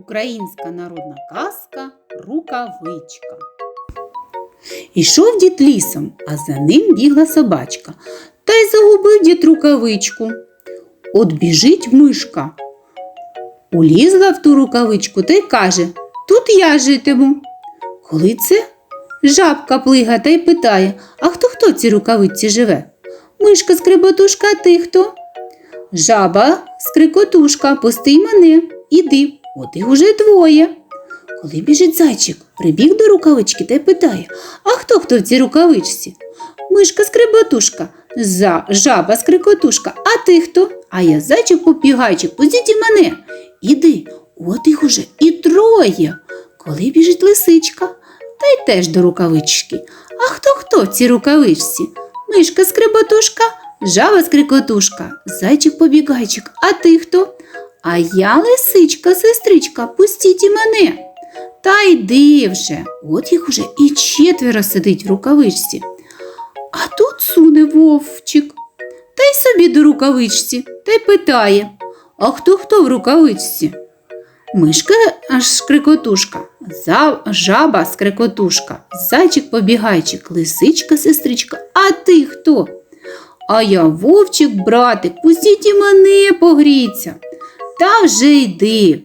Українська народна казка Рукавичка. Ішов дід лісом, а за ним бігла собачка. Та й загубив дід рукавичку. От біжить мишка. Улізла в ту рукавичку та й каже Тут я житиму. Коли це? Жабка плига та й питає А хто хто в цій рукавичці живе? Мишка скриботушка, а ти хто? Жаба, скрикотушка, пусти мене, іди, от їх уже двоє. Коли біжить зайчик, прибіг до рукавички та й питає А хто хто в цій рукавичці? Мишка скриботушка, за жаба скрикотушка, а ти хто? А я зайчик попігайчик, пустіть і мене. Іди, от їх уже і троє. Коли біжить лисичка, та й теж до рукавички. А хто хто в цій рукавичці? Мишка скриботушка, жаба скрикотушка, зайчик побігайчик, а ти хто? А я лисичка, сестричка, пустіть і мене. Та йди вже, от їх уже і четверо сидить в рукавичці. А тут суне вовчик, та й собі до рукавичці, та й питає А хто хто в рукавичці? Мишка аж скрикотушка, жаба скрикотушка, зайчик побігайчик, лисичка сестричка, а ти хто? А я вовчик, братик, пустіть і мене погріться. Та вже йди.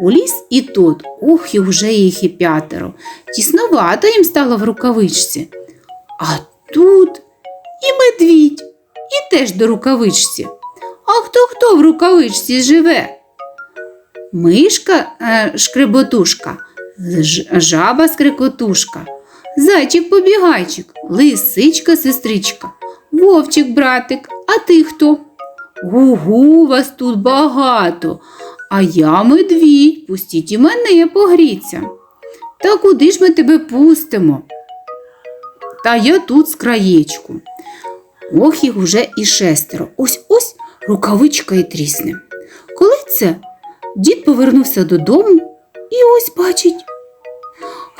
У ліс і тот, ох, і вже їх і п'ятеро. Тісновато їм стало в рукавичці. А тут і медвідь, і теж до рукавичці. А хто хто в рукавичці живе? Мишка е, шкреботушка, жаба скрикотушка, зайчик побігайчик, лисичка сестричка, вовчик братик, а ти хто? Гугу, вас тут багато, а я медвідь, пустіть і мене погріться. Та куди ж ми тебе пустимо? Та я тут з краєчку. Ох, їх уже і шестеро. Ось ось рукавичка і трісне. Коли це дід повернувся додому і ось бачить,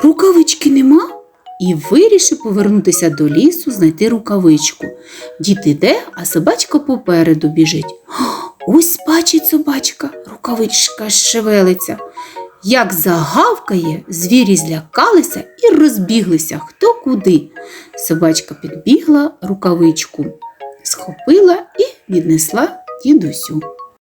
рукавички нема і вирішив повернутися до лісу, знайти рукавичку. Дід іде, а собачка попереду біжить. Ось бачить собачка, рукавичка шевелиться. Як загавкає, звірі злякалися і розбіглися хто куди. Собачка підбігла рукавичку, схопила і віднесла дідусю.